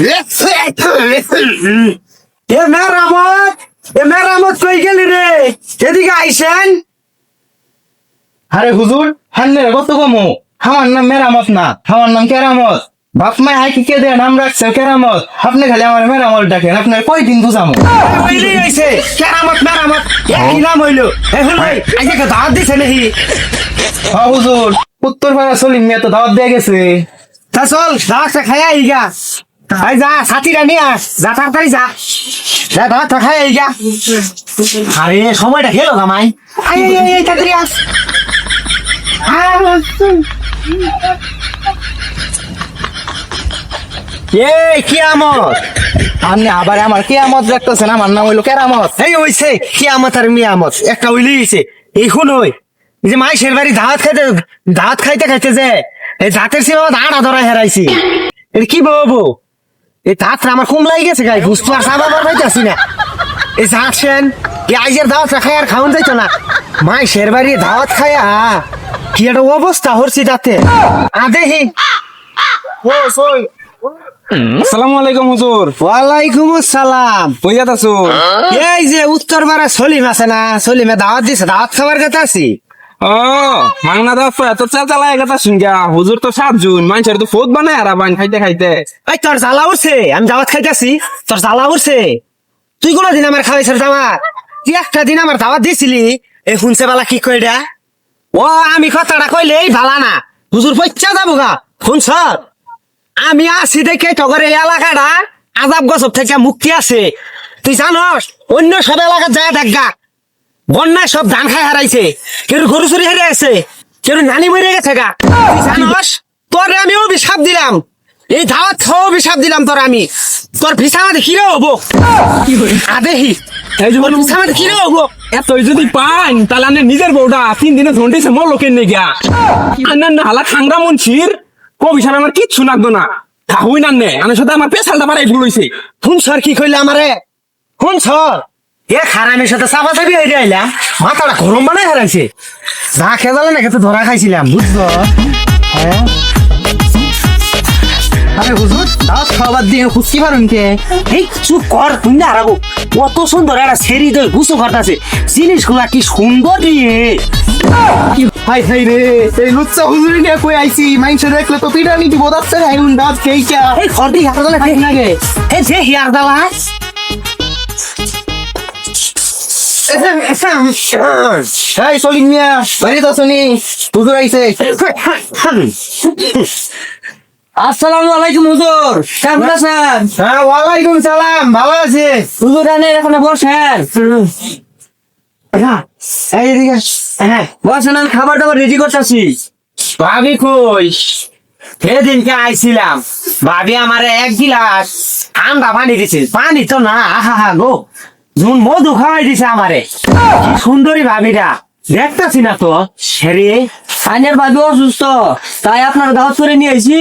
এ মেরামত এ মেরামত কই গেলি রে? এদিকে আইসেন। আরে হুজুর হান্নের কত কমো? আমার নাম মেরামত না। আমার নাম কেরামত। বাপ মায় হাকি কে দেয়? নাম রাখছে কেরামত। আপনি খালি আমার মেরামত ডাকেন আপনার কয়দিন বুঝামো? কেরামত মেরামত। একই নাম হইল? এখন ভাই আজকে দাওয়াত দিছে নাকি? হ্যাঁ হুজুর উত্তর পাড়া সলিম মিয়া তো দাওয়াত দিয়ে গেছে। তা চল দাওয়াতটা খাই আইগা। আই যা সাথীরা নিয়ে আস যা, তাড়াতাড়ি যা। যা দাওয়াতটা খাই আইগা আরে, সময়টা খেলো জামাই আই আই আই তাড়াতাড়ি আস এই, কিয়ামত। আপনি আবার আমার কেয়ামত দেখতেছেন, আমার নাম হইল কেরামত। এই হইছে কিয়ামত আর মিয়ামত। একটা উইলি হইছে। এই শুন হই এই যে মাইশের বাড়ি দাওয়াত খাইতে দাওয়াত খাইতে খাইতে যে, এই দাঁতের সীমা দাঁড়া ধরা হেরাইছি। এটা কি বলব? এই আমার কম লাগে গেছে গাই বুঝতে আর সাবা বার পাইতেছি না। এই এই আইজের দাওয়াত খাই আর খাওয়ান যাইতো না। বাড়ি দাওয়াত কি একটা অবস্থা হরছি তাতে আদেহি আসসালামু আলাইকুম হুজুর। ওয়ালাইকুম আসসালাম। আছো এই যে উত্তর পাড়া সলিম আছে না সলিমে দাওয়াত দিছে দাওয়াত খাবার কথা আছি। ও, মাংনা দাও তো চাল চালাই কথা শুনগা হুজুর তো সাত জুন, মানুষের তো ফোদ বানায় আর বান খাইতে খাইতে। এই, তোর জ্বালা উঠছে আমি দাওয়াত খাইতেছি, তোর জ্বালা উঠছে তুই কোনো দিন আমার খাওয়াইছিস দাওয়াত? তুই একটা দিন আমার দাওয়াত দিছিলি, এই শুনছে বালা কি কইডা ও, আমি কথাটা কইলে এই ভালা না। হুজুর পয়চা যাব গা, শুনছ? আমি আছি দেখে তগর এই এলাকাটা আজাব গছর থেকে মুক্তি আছে। তুই জানস, অন্য সব এলাকার যায় দেখা বন্যায় সব ধান খাই হারাইছে। কেউ গরু চুরি হারিয়ে আছে কেউ নানি মরে গেছে গা। জানস তোরে আমি অভিশাপ দিলাম। এই ধাওয়াত খাওয়া অভিশাপ দিলাম তোর আমি। তোর ভিসা আমাদের হব? আদেহি হব? এতই যদি পান তাহলে আনে নিজের বউটা তিন দিনে ধন্ডিছে মর লোকের নে গিয়া না হালা খাংরা মনছির কবি সার আমার কিচ্ছু লাগতো না। থাকুই না নে আনের সাথে আমার পেশালটা বাড়াই ভুলইছে শুন স্যার কি কইলে আমারে? শুন স্যার। এ খারামের সাথে চাপা চাপি হয়ে যাইলাম মাথাটা গরম বানাই হারাইছে যা খেয়ে না খেতে ধরা খাইছিলাম বুঝছ? হ্যাঁ? আরে হুজুর দাওয়াত খাওয়াবার দিয়ে খুশকি পারেন কে? এই চুপ কর তুমি না হারাবো কত সুন্দর একটা সেরি দই গুছো করতেছে জিনিসগুলা কি সুন্দর দিয়ে হাই হাই রে এই লুচ্চা হুজুর নিয়ে কই আইছি? মাইনসে দেখলে তো পিটানি দিব দাচ্ছে হাই উন দাঁত খেই কে এই খড়টি হাতে দালে ঠিক লাগে। এই যে হিয়ার এই সলিম মিয়া বাড়ি তো শুনি হুজুর আইছে। আসসালামু আলাইকুম হুজুর। কেমন আছেন? হ্যাঁ ওয়ালাইকুম সালাম। ভালো আছে। হুজুর আনে এখানে বসেন। এই এদিকে হ্যাঁ বসেন আমি খাবার দাবার রেডি করতেছি। ভাবি কই? সেদিনকে আইছিলাম। ভাবি আমারে এক গিলাস ঠান্ডা পানি দিছে। পানি তো না আহা হা গো। নুন মধু খাওয়াই দিছে আমারে। সুন্দরী ভাবিরা দেখতেছি না তো সেরে আইনের ভাবি অসুস্থ। তাই আপনার দাওয়াত করে নিয়ে আইছি।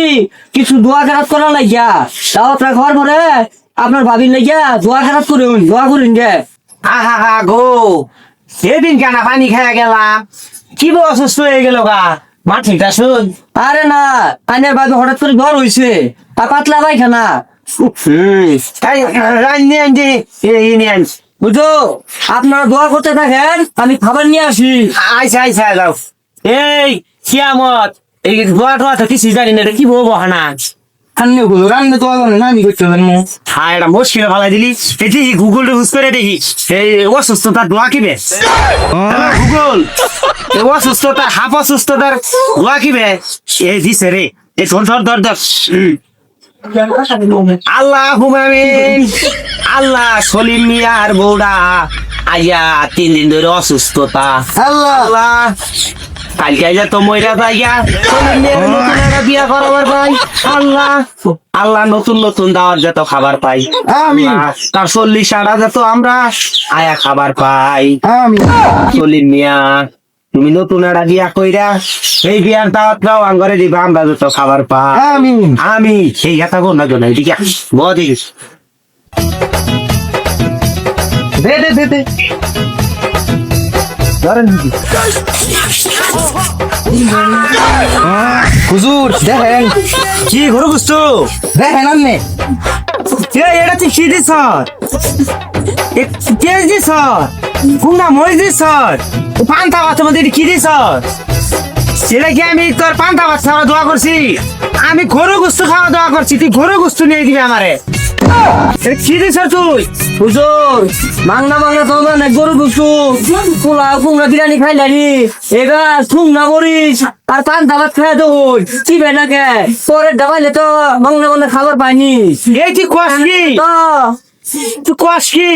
কিছু দোয়া খারাপ করা লাগিয়া। দাওয়াত রাখার আপনার ভাবির লাগিয়া দোয়া খারাপ করুন দোয়া করুন গে। আহা হা গো, সেদিন কেন পানি খেয়ে গেলাম? কি অসুস্থ হয়ে গেল গা। মাটিটা শুন। আরে না, আইনের ভাবি হঠাৎ করে জ্বর হয়েছে আর পাতলা পায়খানা। বুঝো আপনারা দোয়া করতে থাকেন আমি খাবার নিয়ে আসি। আইসা আইসা যাও। এই কিয়ামত। এই দোয়া টোয়া তো কিছু জানি না কি আন্নে তো না আমি করতে হ্যাঁ এটা মুশকিল ভালো দিলি। দেখি গুগল ইউজ করে দেখি। এই অসুস্থতার দোয়া কিবে গুগল। এই অসুস্থতার হাফ অসুস্থতার দোয়া কিবে এই দিছে রে এই ধর ধর ধর ধর। আল্লাহ আল্লাহ সলিম মিয়ার বৌড়া আইয়া তিন দিন ধরে অসুস্থতা। আল্লাহ। আল্লাহ। কালকে তো সলিম মিয়ার নতুন একটা বিয়া করাবার আল্লাহ। আল্লাহ নতুন নতুন দাওয়ার যত খাবার পাই। তার চল্লিশ আড়া যত আমরা আয়া খাবার পাই। আমি সলিম মিয়া। তুমি নতুন একটা বিয়া কইরা এই বিয়ার দাওয়াত দাও আঙ্গরে দিবা আমরা যত খাবার পা আমি আমি সেই কথা বল না জন্য এদিকে বদি। দে দে দে দে। ধরেন। হুজুর দেখেন। কি ঘুরে বুঝছ দেখেন এটা তুই কি দিছ? কুমড়া মই দিছ পান্তা ভাত এটা কি দিছ এটা কি আমি তোর পান্তা ভাত খাওয়া দোয়া করছি? আমি গরু গুস্তু খাওয়া দোয়া করছি তুই গরু গুস্তু নিয়ে দিবি আমারে। কি দিছ তুই? হুজুর মাংনা মাংনা তো মানে গরু গুছু পোলা কুমড়া বিরিয়ানি খাইলানি এবার কুমড়া মরিচ আর পান দাবাত খাই দই কি? বেনাকে পরে দাবাইলে তো মাংনা মাংনা খাবার পাইনি এই কি? তো তুই কি?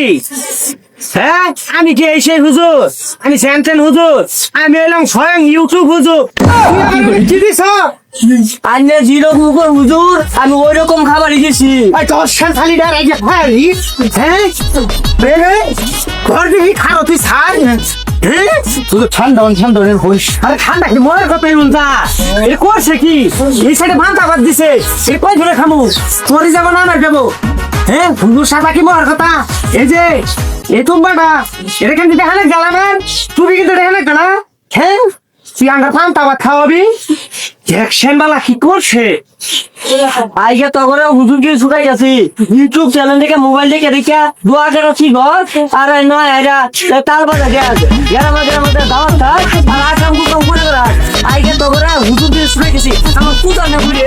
হ্যাঁ আমি কি এই সেই হুজুর? আমি স্যান্টেন হুজুর? আমি এলাম স্বয়ং ইউটিউব হুজুর। কি আন্নে জিরো কুকুর হুজুর আমি ওই রকম ওই তোর শান্তালি ডার এই যে ফারি হ্যাঁ? বেরে ঘর দেখি খারো তুই ছাড়। হ্যাঁ তুই তো ঠান্ডা হন ঠান্ডা হইস আরে ঠান্ডা কি মরার কথা করছে কি? এই সাইডে ভান্তা বাদ দিছে। কই ধরে খামু? তোরই যাব না না যাব হ্যাঁ হুজুর সাদা কি মরার কথা। এই যে এ তো বাটা এটা কিন্তু তুমি কিন্তু দেখা না গেলা? হ্যাঁ? তুই বালা কি করছে? আইসা তগরে হুজুর কি শুকাই গেছে। ইউটিউব চ্যানেল থেকে মোবাইল দেখে, দেখা, দোয়া কেন কি ঘর আর নয় এরা তার বাজা গেছে গ্রামে গ্রামে দাওয়াত থাক করে আইসা হুজুর দিয়ে শুকাই গেছে। আমার কুতার না বুঝে